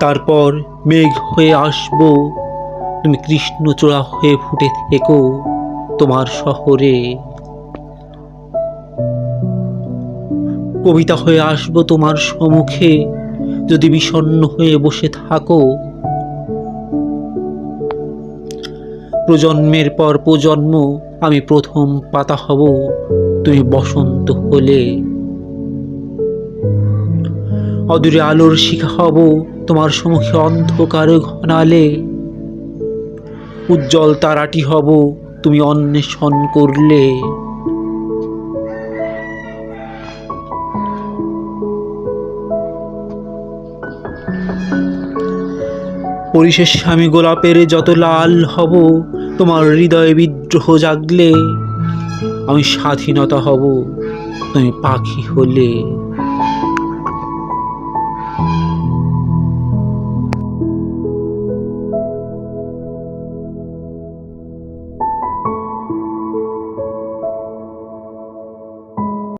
তারপর মেঘ হয়ে আসব। তুমি কৃষ্ণচূড়া হয়ে ফুটে থেকো। তোমার শহরে কবিতা হয়ে আসব তোমার সম্মুখে। যদি বিষণ্ণ হয়ে বসে থাকো। প্রজন্মের পর প্রজন্ম, আমি প্রথম পাতা হব তুমি বসন্ত হলে। অদূরে আলোর শিখা হব তোমার সম্মুখে অন্ধকার ঘনালে। উজ্জ্বল তারাটি হব তুমি অন্বেষণ করলে। পরিশেষে আমি গোলাপের যত লাল হব, তোমার হৃদয়ে বিদ্রোহ জাগলে আমি স্বাধীনতা হব, তুমি পাখি হলে।